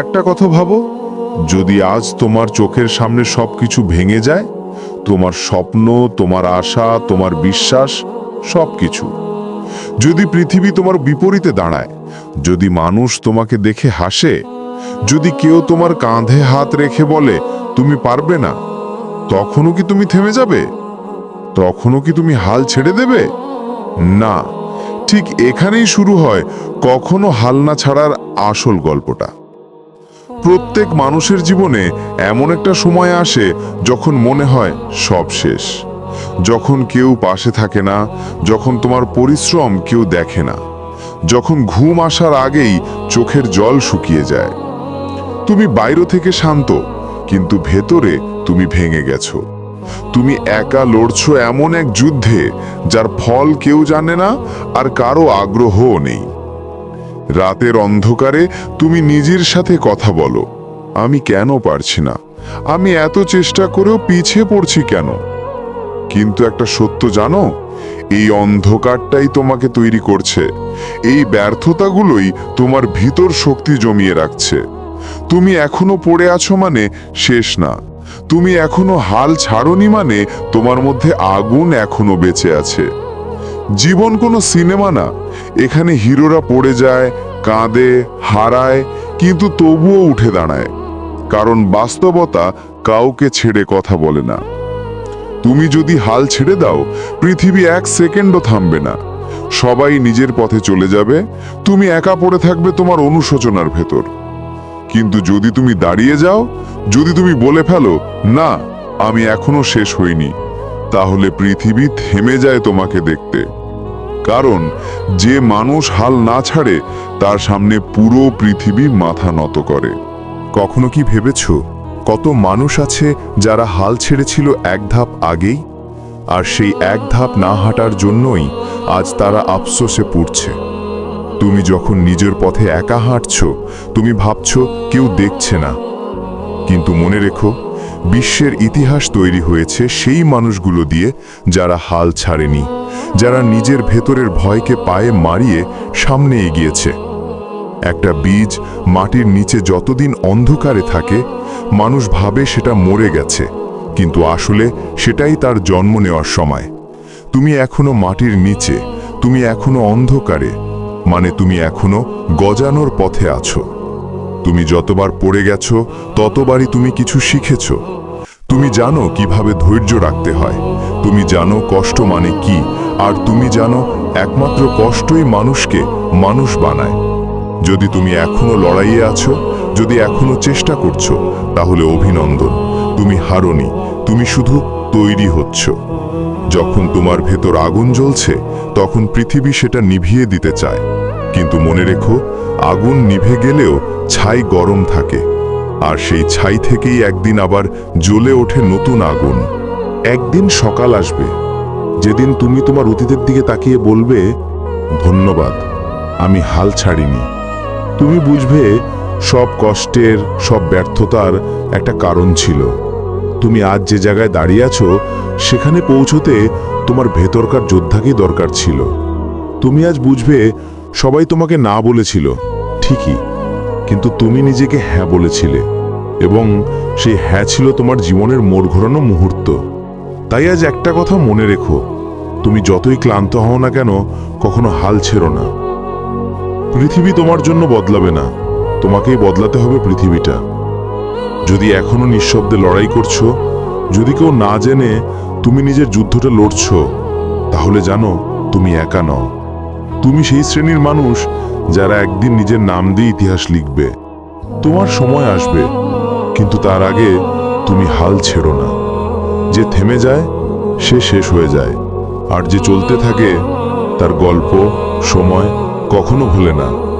একটা কথা ভাবো, যদি আজ তোমার চোখের সামনে সবকিছু ভেঙে যায়, তোমার স্বপ্ন, তোমার আশা, তোমার বিশ্বাস, সবকিছু। যদি পৃথিবী তোমার বিপরীতে দাঁড়ায়, যদি মানুষ তোমাকে দেখে হাসে, যদি কেউ তোমার কাঁধে হাত রেখে বলে, তুমি পারবে না, তখনও কি তুমি থেমে যাবে? তখনও কি তুমি হাল ছেড়ে দেবে? না। ঠিক এখানেই শুরু হয় কখনো হাল না ছাড়ার আসল গল্পটা। প্রত্যেক মানুষের জীবনে এমন একটা সময় আসে যখন মনে হয় সব শেষ। যখন কেউ পাশে থাকে না, যখন তোমার পরিশ্রম কেউ দেখে না, যখন ঘুম আসার আগেই চোখের জল শুকিয়ে যায়। তুমি বাইরে থেকে শান্ত, কিন্তু ভেতরে তুমি ভেঙে গেছো। তুমি একা লড়ছো এমন এক যুদ্ধে, যার ফল কেউ জানে না আর কারও আগ্রহও নেই। রাতের অন্ধকারে তুমি নিজের সাথে কথা বলো। আমি কেন পারছি না? আমি এত চেষ্টা করেও পিছিয়ে পড়ছি কেন? কিন্তু একটা সত্য জানো? এই অন্ধকারটাই তোমাকে তৈরি করছে। এই ব্যর্থতাগুলোই তোমার ভিতর শক্তি জমিয়ে রাখছে। তুমি এখনও পড়ে আছো মানে শেষ না। তুমি এখনও হাল ছাড়নি মানে তোমার মধ্যে আগুন এখনও বেঁচে আছে। জীবন কোনো সিনেমা না। এখানে হিরোরা পড়ে যায়, কাঁদে, হারায়, কিন্তু তবুও উঠে দাঁড়ায়। কারণ বাস্তবতা কাউকে ছেড়ে কথা বলে না। তুমি যদি হাল ছেড়ে দাও, পৃথিবী এক সেকেন্ডও থামবে না। সবাই নিজের পথে চলে যাবে, তুমি একা পড়ে থাকবে তোমার অনুশোচনার ভেতর। কিন্তু যদি তুমি দাঁড়িয়ে যাও, যদি তুমি বলে ফেলো, না, আমি এখনও শেষ হইনি। তাহলে পৃথিবী থেমে যায় তোমাকে দেখতে। কারণ যে মানুষ হাল না ছাড়ে, তার সামনে পুরো পৃথিবী মাথা নত করে। কখনো কি ভেবেছ, কত মানুষ আছে যারা হাল ছেড়েছিল এক ধাপ আগেই? আর সেই এক ধাপ না হাঁটার জন্যই আজ তারা আফসোসে পড়ছে। তুমি যখন নিজের পথে একা হাঁটছ, তুমি ভাবছ কেউ দেখছে না। কিন্তু মনে রেখো বিশ্বের ইতিহাস তৈরি হয়েছে সেই মানুষগুলো দিয়ে যারা হাল ছাড়েনি, যারা নিজের ভেতরের ভয়কে পায়ে মারিয়ে সামনে এগিয়েছে। একটা বীজ মাটির নিচে যতদিন অন্ধকারে থাকে, মানুষ ভাবে সেটা মরে গেছে, কিন্তু আসলে সেটাই তার জন্ম নেওয়ার সময়। তুমি এখনও মাটির নিচে, তুমি এখনও অন্ধকারে মানে তুমি এখনও গজানোর পথে আছো। তুমি যতবার পড়ে গেছো, ততবারই তুমি কিছু শিখেছ। তুমি জানো কীভাবে ধৈর্য রাখতে হয়। তুমি জানো কষ্ট মানে কি, আর তুমি জানো একমাত্র কষ্টই মানুষকে মানুষ বানায়। যদি তুমি এখনও লড়াইয়ে আছো, যদি এখনও চেষ্টা করছ, তাহলে অভিনন্দন। তুমি হারনি, তুমি শুধু তৈরি হচ্ছ। যখন তোমার ভেতর আগুন জ্বলছে, তখন পৃথিবী সেটা নিভিয়ে দিতে চায়। কিন্তু মনে রেখো, আগুন নিভে গেলেও ছাই গরম থাকে। আর সেই ছাই থেকেই একদিন আবার জ্বলে ওঠে নতুন আগুন। একদিন সকাল আসবে। যেদিন তুমি তোমার অতীতের দিকে তাকিয়ে বলবে, ধন্যবাদ, আমি হাল ছাড়িনি। তুমি বুঝবে, সব কষ্টের, সব ব্যর্থতার একটা কারণ ছিল। তুমি আজ যে জায়গায় দাঁড়িয়ে আছো, সেখানে পৌঁছতে তোমার ভেতরকার যোদ্ধাকেই দরকার ছিল। তুমি আজ বুঝবে সবাই তোমাকে না বলেছিল, ঠিকই, কিন্তু তুমি নিজেকে হ্যাঁ বলেছিলে, এবং সেই হ্যাঁ ছিল তোমার জীবনের মোড় ঘোরানো মুহূর্ত। তাই আজ একটা কথা মনে রেখো, তুমি যতই ক্লান্ত হও না কেন, কখনো হাল ছেড়ো না। পৃথিবী তোমার জন্য বদলাবে না, তোমাকেই বদলাতে হবে পৃথিবীটা। যদি এখনও নিঃশব্দে লড়াই করছ, যদি কেউ না জেনে তুমি নিজের যুদ্ধটা লড়ছো, তাহলে জানো তুমি একা নও। তুমি সেই শ্রেণির মানুষ যারা একদিন নিজের নাম দিয়ে ইতিহাস লিখবে। তোমার সময় আসবে, কিন্তু তার আগে তুমি হাল ছেড়ো না। যে থেমে যায়, সে শেষ হয়ে যায়। আর যে চলতে থাকে, তার গল্প, সময় কখনো ভুলে না।